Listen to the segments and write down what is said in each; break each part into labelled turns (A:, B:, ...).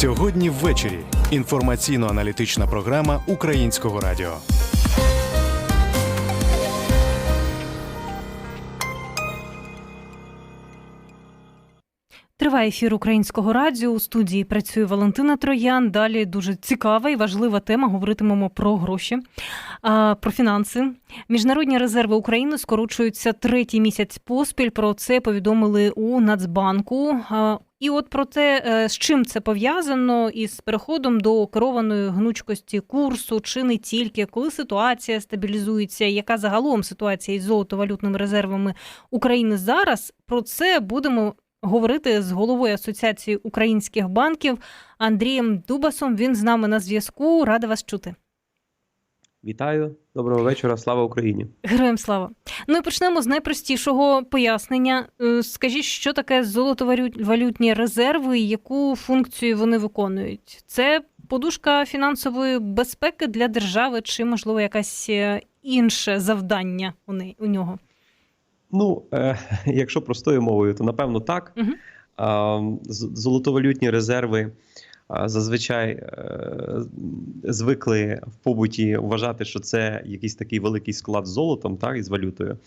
A: Сьогодні ввечері інформаційно-аналітична програма Українського радіо.
B: Триває ефір українського радіо. У студії працює Валентина Троян. Далі дуже цікава і важлива тема. Говоритимемо про гроші, про фінанси. Міжнародні резерви України скорочуються третій місяць поспіль. Про це повідомили у Нацбанку. І от про те, е, з чим це пов'язано, із переходом до керованої гнучкості курсу, чи не тільки, коли ситуація стабілізується, яка загалом ситуація із золотовалютними резервами України зараз. Про це будемо говорити з головою Асоціації українських банків Андрієм Дубасом. Він з нами на зв'язку. Рада вас чути.
C: Вітаю, доброго вечора, слава Україні.
B: Героям слава. Ну і почнемо з найпростішого пояснення. Е, Скажіть, що таке золотовалютні резерви і яку функцію вони виконують? Це подушка фінансової безпеки для держави, чи можливо якесь е, інше завдання у неї у нього?
C: Ну, е, якщо простою мовою, то напевно так. А, золотовалютні резерви а, зазвичай е, звикли в побуті вважати, що це якийсь такий великий склад з золотом, так, із валютою.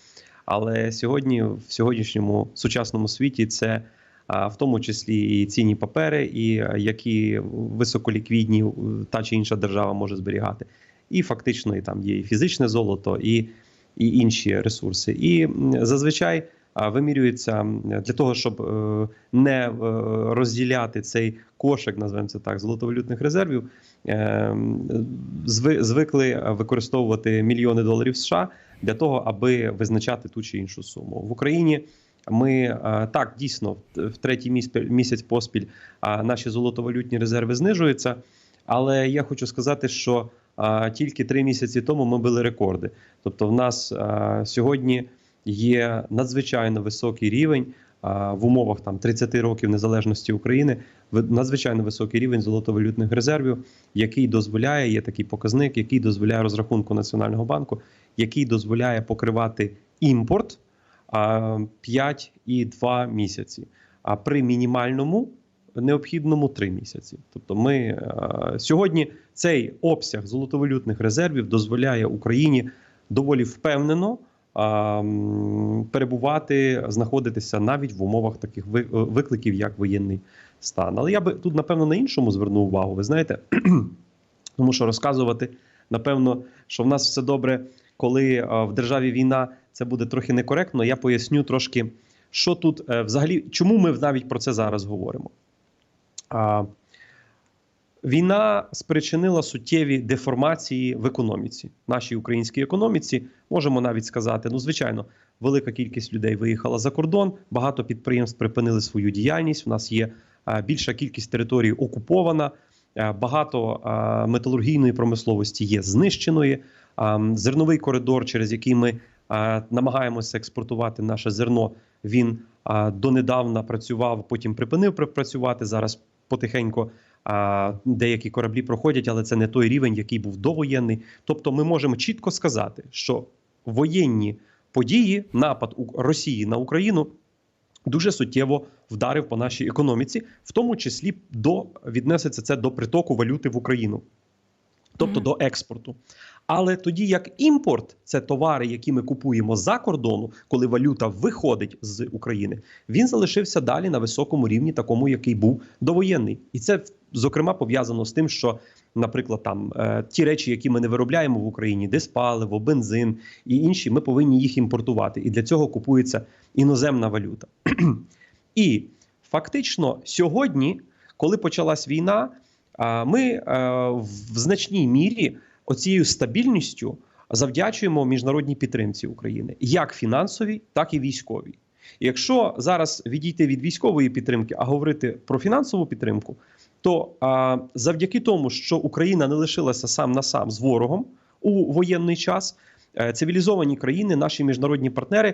C: Але сьогодні, в сьогоднішньому сучасному світі, це в тому числі і цінні папери, і а, які високоліквідні е, та чи інша держава може зберігати. І фактично і там є і фізичне золото, і, і інші ресурси. І зазвичай вимірюється для того, щоб е, не е, розділяти цей кошик, називаємо це так, золотовалютних резервів. е, зви- Звикли використовувати мільйони доларів США для того, аби визначати ту чи іншу суму в Україні. Ми так дійсно в- третій міс- місяць поспіль наші золотовалютні резерви знижуються. Але я хочу сказати, що а, тільки три місяці тому ми били рекорди. Тобто, в нас сьогодні є надзвичайно високий рівень в умовах там 30 років незалежності України. Надзвичайно високий рівень золотовалютних резервів, який дозволяє, є такий показник, який дозволяє розрахунку Національного банку, який дозволяє покривати імпорт а, 5,2 місяці. А при мінімальному необхідному 3 місяці. Тобто, ми е, сьогодні цей обсяг золотовалютних резервів дозволяє Україні доволі впевнено перебувати, знаходитися навіть в умовах таких ви- викликів, як воєнний стан. Але я би тут, напевно, на іншому звернув увагу. Ви знаєте, тому що розказувати, напевно, що в нас все добре, коли а, в державі війна, це буде трохи некоректно. Я поясню трошки, що тут е, взагалі, чому ми навіть про це зараз говоримо. Війна спричинила суттєві деформації в економіці, нашій українській економіці. Можемо навіть сказати, ну звичайно, велика кількість людей виїхала за кордон, багато підприємств припинили свою діяльність. У нас є більша кількість територій окупована, багато металургійної промисловості є знищеної. Зерновий коридор, через який ми намагаємося експортувати наше зерно, він донедавна працював, потім припинив працювати. Зараз потихеньку а, деякі кораблі проходять, але це не той рівень, який був довоєнний. Тобто, ми можемо чітко сказати, що воєнні події, напад Росії на Україну. Дуже суттєво вдарив по нашій економіці, в тому числі до віднесеться це до притоку валюти в Україну, тобто
B: Мгм.
C: до експорту. Але тоді як імпорт, це товари, які ми купуємо за кордону, коли валюта виходить з України, він залишився далі на високому рівні, такому, який був довоєнний, і це зокрема пов'язано з тим, що, наприклад, там е, ті речі, які ми не виробляємо в Україні, диспаливо, бензин і інші, ми повинні їх імпортувати. І для цього купується іноземна валюта. І фактично сьогодні, коли почалась війна, ми е, в значній мірі оцією стабільністю завдячуємо міжнародній підтримці України, як фінансовій, так і військовій. І якщо зараз відійти від військової підтримки, а говорити про фінансову підтримку, то а, завдяки тому, що Україна не лишилася сам на сам з ворогом у воєнний час, е, цивілізовані країни, наші міжнародні партнери.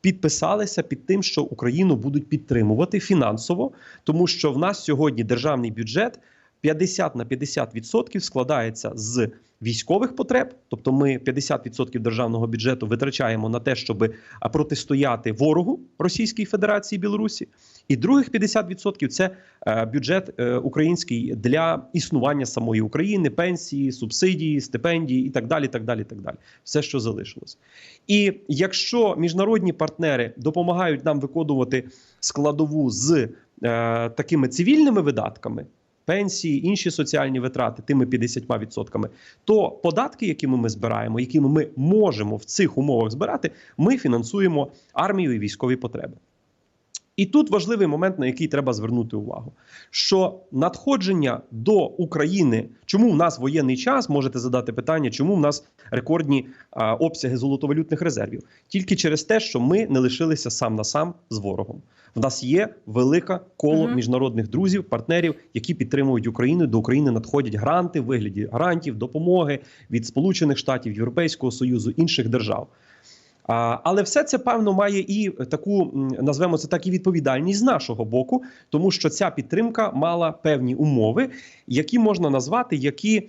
C: Підписалися під тим, що Україну будуть підтримувати фінансово, тому що в нас сьогодні державний бюджет 50 на 50% складається з військових потреб, тобто ми 50% державного бюджету витрачаємо на те, щоб протистояти ворогу Російській Федерації Білорусі. І других 50% це е, бюджет е, український для існування самої України, пенсії, субсидії, стипендії і так далі. так далі, так далі. Все, що залишилось. І якщо міжнародні партнери допомагають нам виконувати складову з е, такими цивільними видатками. Пенсії, інші соціальні витрати тими 50%, то податки, якими ми збираємо, якими ми можемо в цих умовах збирати, ми фінансуємо армію і військові потреби. І тут важливий момент, на який треба звернути увагу: що надходження до України, чому в нас воєнний час, можете задати питання, чому в нас рекордні а, обсяги золотовалютних резервів? Тільки через те, що ми не лишилися сам на сам з ворогом. В нас є велике коло
B: Мгм.
C: міжнародних друзів, партнерів, які підтримують Україну. До України надходять гранти в вигляді грантів, допомоги від Сполучених Штатів, Європейського Союзу, інших держав. Але все це певно має і таку назвемо це так і відповідальність з нашого боку, тому що ця підтримка мала певні умови, які можна назвати, які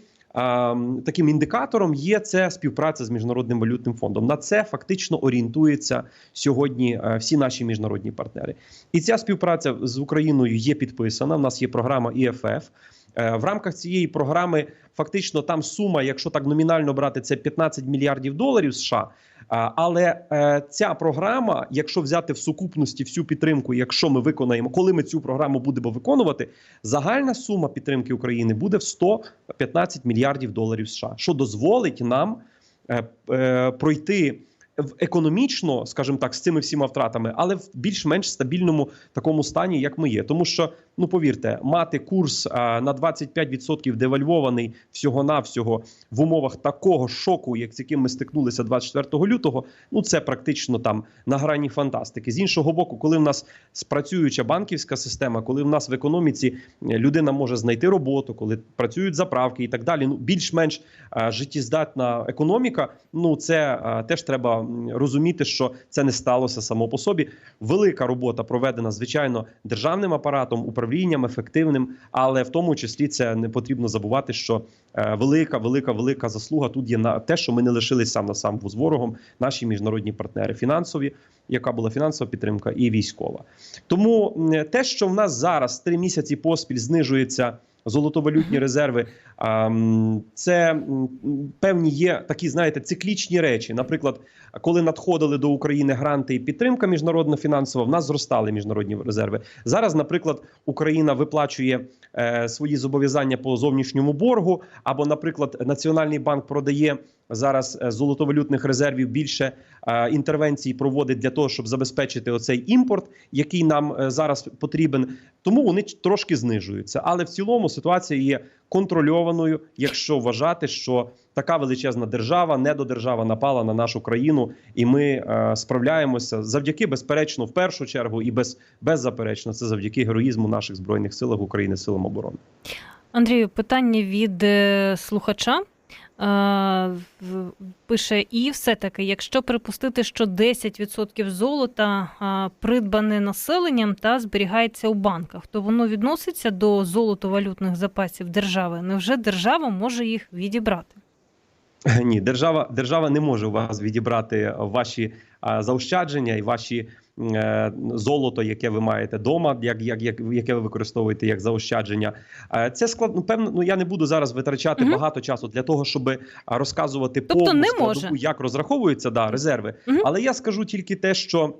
C: таким індикатором є це співпраця з міжнародним валютним фондом. На це фактично орієнтуються сьогодні е, всі наші міжнародні партнери. І ця співпраця з Україною є підписана. У нас є програма ІФФ. Е, В рамках цієї програми фактично там сума, якщо так номінально брати, це 15 мільярдів доларів США. Але е, ця програма, якщо взяти в сукупності всю підтримку, якщо ми виконаємо, коли ми цю програму будемо виконувати, загальна сума підтримки України буде в 115 мільярдів доларів США, що дозволить нам е, е, пройти економічно, скажімо так, з цими всіма втратами, але в більш-менш стабільному такому стані, як ми є. Тому що, ну повірте, мати курс на 25% девальвований всього-навсього в умовах такого шоку, як з яким ми стикнулися 24 лютого, ну це практично там на грані фантастики. З іншого боку, коли в нас спрацююча банківська система, коли в нас в економіці е, людина може знайти роботу, коли працюють заправки і так далі. Ну більш-менш життєздатна економіка. Ну це теж треба розуміти, що це не сталося само по собі. Велика робота проведена звичайно державним апаратом, управлінням ефективним, але в тому числі це не потрібно забувати, що е, велика, велика, велика заслуга тут є на те, що ми не лишились сам на сам з ворогом, наші міжнародні партнери фінансові, яка була фінансова підтримка, і військова. Тому те, що в нас зараз три місяці поспіль знижується. Золотовалютні резерви, це певні є такі, знаєте, циклічні речі. Наприклад, коли надходили до України гранти і підтримка міжнародна фінансова, в нас зростали міжнародні резерви. Зараз, наприклад, Україна виплачує е, свої зобов'язання по зовнішньому боргу, або, наприклад, Національний банк продає зараз е, золотовалютних резервів більше е, інтервенцій проводить для того, щоб забезпечити оцей імпорт, який нам зараз потрібен. Тому вони трошки знижуються. Але в цілому ситуація є контрольованою, якщо вважати, що така величезна держава, недодержава напала на нашу країну, і ми е, справляємося завдяки, безперечно, в першу чергу, і без беззаперечно, це завдяки героїзму наших збройних сил України, силам оборони.
B: Андрію, питання від е, слухача. Е, Пише, і все-таки, якщо припустити, що 10% золота придбане населенням та зберігається у банках, то воно відноситься до золотовалютних запасів держави. Невже держава може їх відібрати?
C: Ні, держава держава не може у вас відібрати ваші а, заощадження і ваші е, золото, яке ви маєте вдома, як, як, як яке ви використовуєте як заощадження. Е, це складно. Певно, ну я не буду зараз витрачати
B: Мгм.
C: багато часу для того, щоб розказувати
B: Тобто
C: повну
B: не
C: складову,
B: може?
C: як розраховуються да, резерви.
B: Мгм.
C: Але я скажу тільки те, що.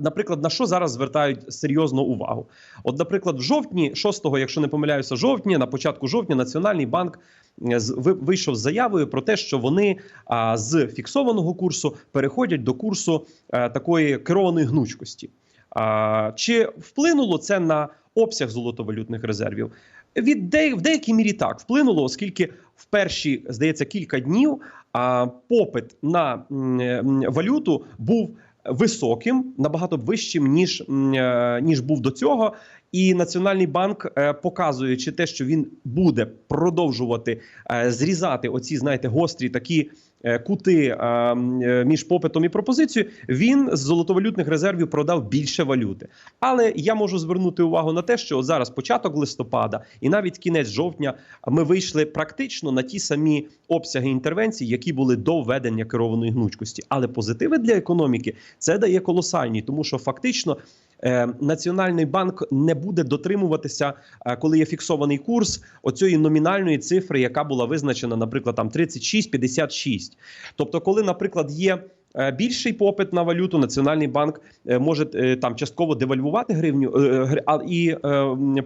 C: Наприклад, на що зараз звертають серйозну увагу? От, наприклад, в жовтні, 6-го, якщо не помиляюся, жовтня, на початку жовтня, Національний банк вийшов з заявою про те, що вони з фіксованого курсу переходять до курсу е, такої керованої гнучкості. Чи вплинуло це на обсяг золотовалютних резервів? Від де, в деякій мірі так вплинуло, оскільки в перші, здається, кілька днів попит на валюту був високим, набагато вищим ніж, е, ніж був до цього. І Національний банк, е, показуючи те, що він буде продовжувати е, зрізати оці, знаєте, гострі такі кути е, м, е, між попитом і пропозицією, він з золотовалютних резервів продав більше валюти. Але я можу звернути увагу на те, що зараз початок листопада і навіть кінець жовтня ми вийшли практично на ті самі обсяги інтервенцій, які були до введення керованої гнучкості. Але позитиви для економіки це дає колосальні, тому що фактично. Е, Національний банк не буде дотримуватися, е, коли є фіксований курс оцієї номінальної цифри, яка була визначена, наприклад, там 36-56. Тобто, коли, наприклад, є е, більший попит на валюту, Національний банк може там частково девальвувати гривню і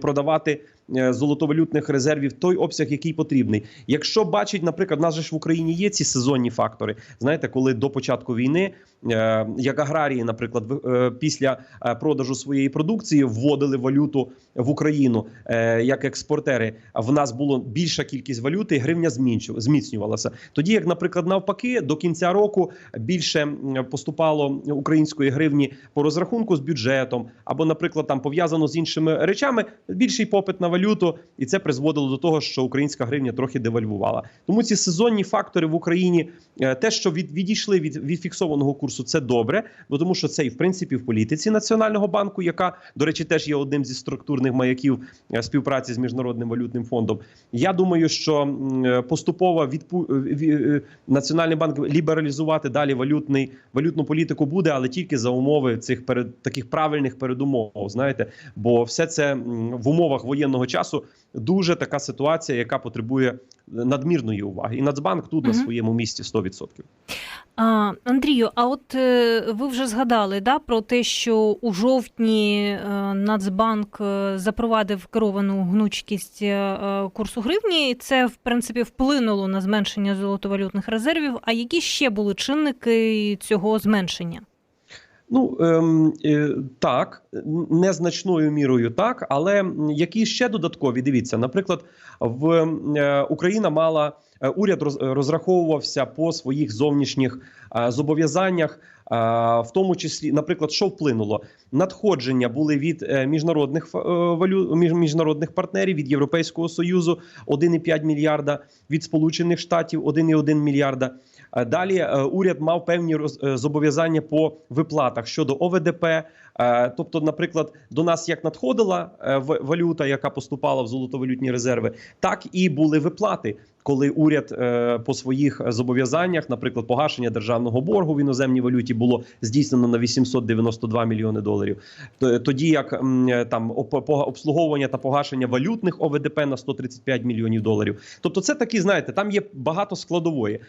C: продавати золотовалютних резервів той обсяг, який потрібний. Якщо бачить, наприклад, в нас же ж в Україні є ці сезонні фактори. Знаєте, коли до початку війни, е, як аграрії, наприклад, е, після е, продажу своєї продукції вводили валюту в Україну е, як експортери. В нас було більша кількість валюти, і гривня зміцнювалася. Тоді, як, наприклад, навпаки, до кінця року більше поступало української гривні по розрахунку з бюджетом, або, наприклад, там пов'язано з іншими речами, більший попит на валюту, і це призводило до того, що українська гривня трохи девальвувала. Тому ці сезонні фактори в Україні, е, те, що від, відійшли від, від фіксованого курсу, це добре, бо тому що це і в принципі в політиці національного банку, яка до речі, теж є одним зі структурних маяків е, співпраці з міжнародним валютним фондом. Я думаю, що е, поступово відпу... ві- національний банк лібералізувати далі валютний валютну політику буде, але тільки за умови цих перед таких правильних передумов. Знаєте, бо все це в умовах воєнного часу дуже така ситуація, яка потребує надмірної уваги. І Нацбанк тут на своєму місці 100%.
B: А, Андрію, а от е, ви вже згадали да, про те, що у жовтні е, Нацбанк е, запровадив керовану гнучкість курсу гривні, і це в принципі вплинуло на зменшення золотовалютних резервів. А які ще були чинники цього зменшення?
C: Ну ем, е, так, незначною мірою так, але які ще додаткові? Дивіться, наприклад, в е, Україна мала е, уряд роз- розраховувався по своїх зовнішніх е, зобов'язаннях. В тому числі, наприклад, що вплинуло? Надходження були від е, міжнародних е, валю міжнародних партнерів від Європейського союзу 1,5 мільярда, від Сполучених Штатів 1,1 мільярда. Е, Далі уряд мав певні зобов'язання по виплатах щодо ОВДП. Е, Тобто, наприклад, до нас як надходила е, валюта, яка поступала в золотовалютні резерви, так і були виплати, коли уряд е, по своїх зобов'язаннях, наприклад, погашення державного боргу в іноземній валюті було здійснено на 892 мільйони доларів. Тоді як там обслуговування та погашення валютних ОВДП на 135 мільйонів доларів. Тобто, це такі, знаєте, там є багато складової.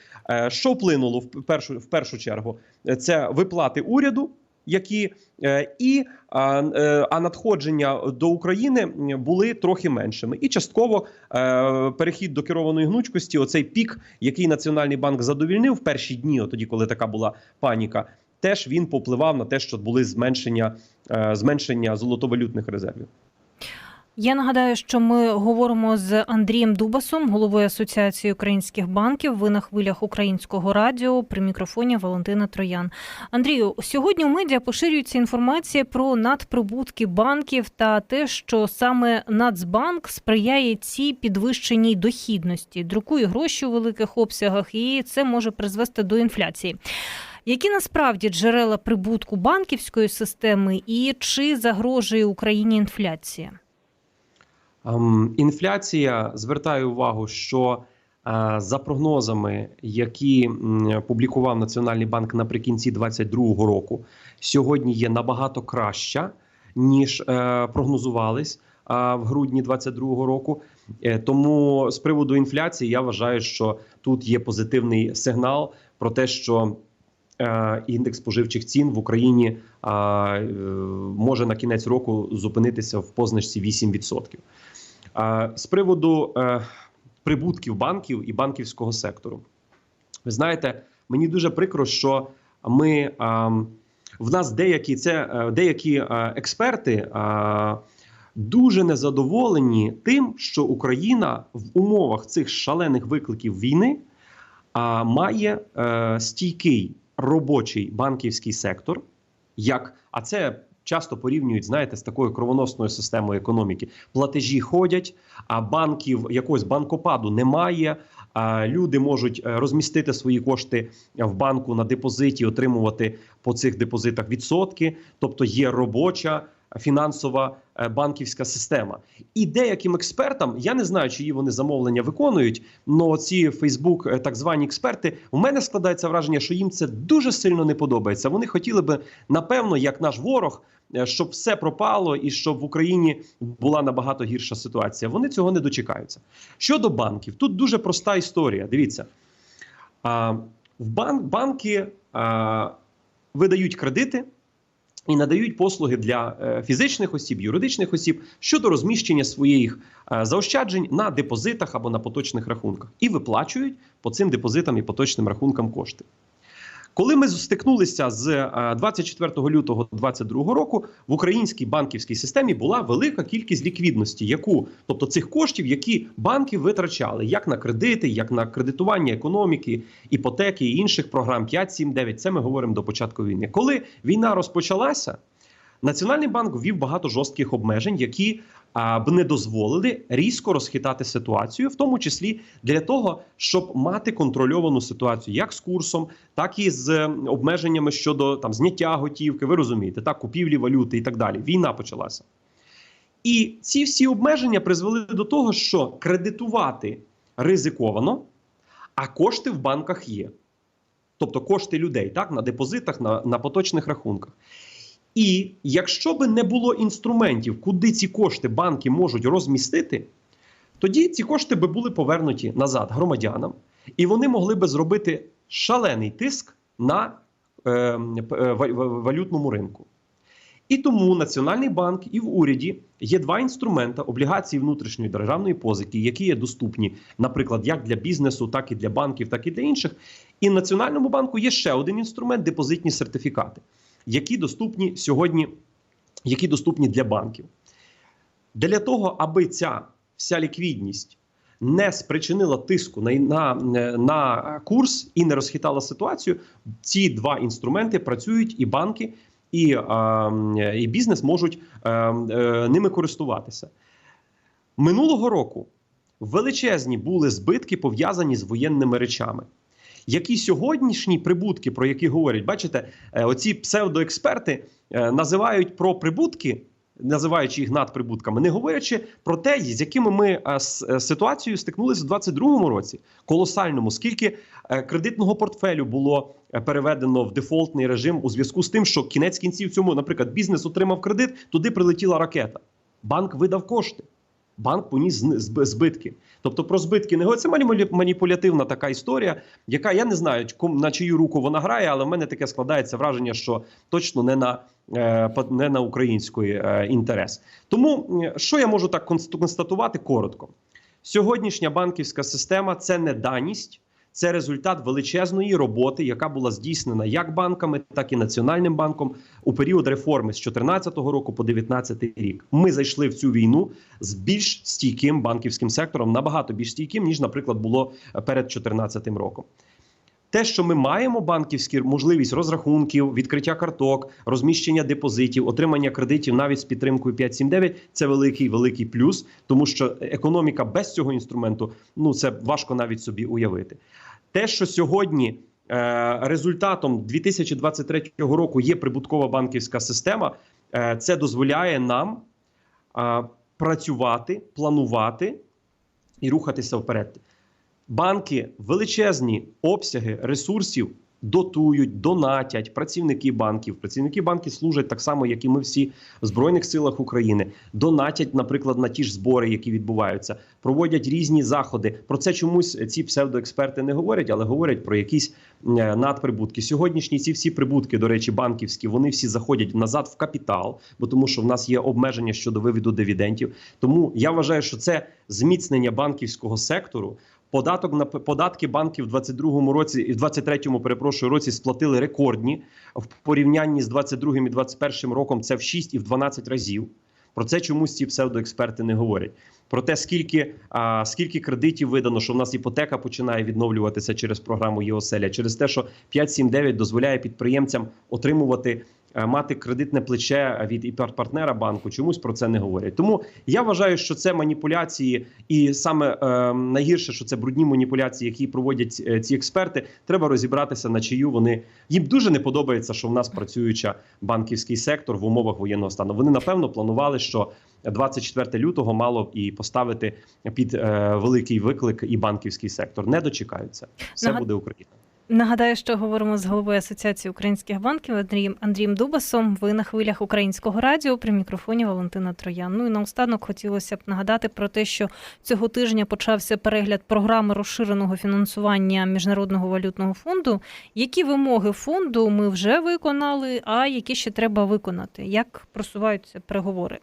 C: Що вплинуло в першу в першу чергу? Це виплати уряду. Які е, і а, е, надходження до України були трохи меншими, і частково е, перехід до керованої гнучкості, оцей пік, який Національний банк задовільнив в перші дні, тоді, коли така була паніка, теж він попливав на те, що були зменшення, зменшення золотовалютних резервів.
B: Я нагадаю, що ми говоримо з Андрієм Дубасом, головою Асоціації українських банків. Ви на хвилях українського радіо при мікрофоні Валентина Троян. Андрію, сьогодні у медіа поширюється інформація про надприбутки банків та те, що саме Нацбанк сприяє цій підвищеній дохідності, друкує гроші у великих обсягах, і це може призвести до інфляції. Які насправді джерела прибутку банківської системи і чи загрожує Україні інфляція?
C: Ем, Інфляція звертаю увагу, що е, за прогнозами, які публікував Національний банк наприкінці 2022 року, сьогодні є набагато краща, ніж е, прогнозувались е, в грудні 2022 року. Тому з приводу інфляції я вважаю, що тут є позитивний сигнал про те, що індекс споживчих цін в Україні е, е, може на кінець року зупинитися в позначці 8%. А, З приводу е, прибутків банків і банківського сектору, ви знаєте, мені дуже прикро, що ми а, в нас деякі це е, деякі е, експерти а, дуже незадоволені тим, що Україна в умовах цих шалених викликів війни має е, стійкий робочий банківський сектор, як а це часто порівнюють, знаєте, з такою кровоносною системою економіки. Платежі ходять, а банків якогось банкопаду немає. А люди можуть е, розмістити свої кошти в банку на депозиті, отримувати по цих депозитах відсотки, тобто є робоча фінансова е, банківська система. І деяким експертам я не знаю, чиї вони замовлення виконують. але ці Фейсбук, так звані експерти, у мене складається враження, що їм це дуже сильно не подобається. Вони хотіли би, напевно, як наш ворог. е, Щоб все пропало і щоб в Україні була набагато гірша ситуація. Вони цього не дочекаються. Щодо банків, тут дуже проста історія. Дивіться, в бан- банки видають кредити і надають послуги для е, фізичних осіб, юридичних осіб щодо розміщення своїх е, заощаджень на депозитах або на поточних рахунках і виплачують по цим депозитам і поточним рахункам кошти. Коли ми стикнулися з е, 24 лютого 2022 року, в українській банківській системі була велика кількість ліквідності, яку тобто цих коштів, які банки витрачали як на кредити, як на кредитування економіки, іпотеки і інших програм 5, 7, 9. Це ми говоримо до початку війни. Коли війна розпочалася, Національний банк ввів багато жорстких обмежень, які а, б не дозволили різко розхитати ситуацію, в тому числі для того, щоб мати контрольовану ситуацію як з курсом, так і з е, обмеженнями щодо там зняття готівки. Ви розумієте, так купівлі валюти і так далі. Війна почалася. І ці всі обмеження призвели до того, що кредитувати ризиковано, а кошти в банках є. Тобто кошти людей так, на депозитах, на, на поточних рахунках. І якщо би не було інструментів, куди ці кошти банки можуть розмістити, тоді ці кошти би були повернуті назад громадянам, і вони могли би зробити шалений тиск на е, е, ва- ва- валютному ринку. І тому Національний банк і в уряді є два інструменти облігації внутрішньої державної позики, які є доступні, наприклад, як для бізнесу, так і для банків, так і для інших. І Національному банку є ще один інструмент депозитні сертифікати, які доступні сьогодні, які доступні для банків. Для того, аби ця вся ліквідність не спричинила тиску на, на, на курс і не розхитала ситуацію, ці два інструменти працюють і банки, і, е, і бізнес можуть е, е, ними користуватися. Минулого року величезні були збитки пов'язані з воєнними речами. Які сьогоднішні прибутки, про які говорять, бачите, е, оці псевдоексперти е, називають про прибутки, називаючи їх надприбутками, не говорячи про те, з якими ми е, ситуацією стикнулися в 2022 році, колосальному, скільки кредитного портфелю було переведено в дефолтний режим у зв'язку з тим, що кінець кінців цьому, наприклад, бізнес отримав кредит, туди прилетіла ракета. Банк видав кошти. Банк поніс збитки. Тобто про збитки не говорить. Це маніпулятивна така історія, яка я не знаю, на чию руку вона грає, але в мене таке складається враження, що точно не на, е, не на український е, інтерес. Тому що я можу так констатувати коротко? Сьогоднішня банківська система це не даність, це результат величезної роботи, яка була здійснена як банками, так і Національним банком у період реформи з 2014 року по 2019 рік. Ми зайшли в цю війну з більш стійким банківським сектором, набагато більш стійким, ніж, наприклад, було перед 2014 роком. Те, що ми маємо банківські можливість розрахунків, відкриття карток, розміщення депозитів, отримання кредитів навіть з підтримкою 5.7.9 – це великий великий плюс, тому що економіка без цього інструменту ну це важко навіть собі уявити. Те, що сьогодні е, результатом 2023 року є прибуткова банківська система, е, це дозволяє нам е, працювати, планувати і рухатися вперед. Банки величезні обсяги ресурсів дотують, донатять працівники банків. Працівники банків служать так само, як і ми всі в збройних силах України. Донатять, наприклад, на ті ж збори, які відбуваються, проводять різні заходи. Про це чомусь ці псевдоексперти не говорять, але говорять про якісь е, надприбутки. Сьогоднішні ці всі прибутки, до речі, банківські, вони всі заходять назад в капітал, бо тому, що в нас є обмеження щодо вивіду дивідендів. Тому я вважаю, що це зміцнення банківського сектору. Податок на податки банки в 22-му році і в 23-му, перепрошую, році сплатили рекордні в порівнянні з 22-м і 21-м роком. Це в 6 і в 12 разів. Про це чомусь ці псевдоексперти не говорять. Про те, скільки, а, скільки кредитів видано, що в нас іпотека починає відновлюватися через програму ЄОСЕЛЯ, через те, що 5.7.9 дозволяє підприємцям отримувати мати кредитне плече від іпер-партнера банку, чомусь про це не говорять. Тому я вважаю, що це маніпуляції, і саме е, найгірше, що це брудні маніпуляції, які проводять е, ці експерти. Треба розібратися на чию вони їм дуже не подобається, що в нас працююча банківський сектор в умовах воєнного стану. Вони напевно планували, що 24 лютого мало б і поставити під е, великий виклик і банківський сектор. Не дочекаються. Все
B: Нагад-
C: буде Україна.
B: Нагадаю, що говоримо з головою Асоціації українських банків Андрієм Андрієм Дубасом. Ви на хвилях українського радіо при мікрофоні Валентина Троян. Ну і наостанок хотілося б нагадати про те, що цього тижня почався перегляд програми розширеного фінансування міжнародного валютного фонду. Які вимоги фонду ми вже виконали, а які ще треба виконати? Як просуваються переговори?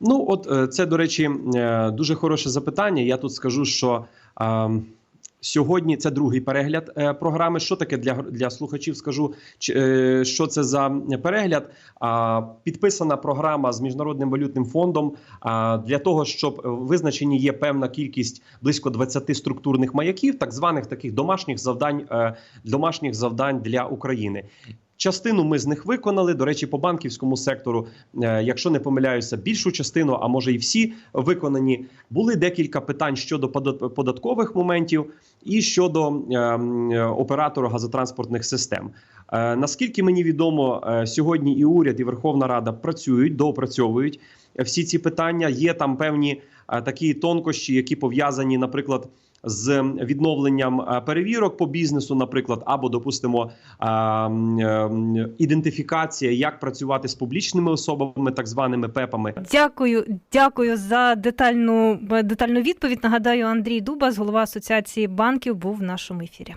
C: Ну, от е, це, до речі, е, дуже хороше запитання. Я тут скажу, що е, сьогодні це другий перегляд е, програми. Що таке для, для слухачів? Скажу, е, що це за перегляд. Підписана програма з міжнародним валютним фондом для того, щоб е, визначені є певна кількість близько 20 структурних маяків, так званих таких домашніх завдань, домашніх завдань для України. Частину ми з них виконали. До речі, по банківському сектору, е, якщо не помиляюся, більшу частину, а може і всі виконані. Були декілька питань щодо податкових моментів і щодо е, е, оператора газотранспортних систем. Е, Наскільки мені відомо, сьогодні і уряд, і Верховна Рада працюють, доопрацьовують всі ці питання. Є там певні такі тонкощі, які пов'язані, наприклад. З відновленням е, перевірок по бізнесу, наприклад, або допустимо е, е, ідентифікація, як працювати з публічними особами, так званими ПЕПами.
B: Дякую, дякую за детальну детальну відповідь. Нагадаю, Андрій Дубас, голова Асоціації банків, був в нашому ефірі.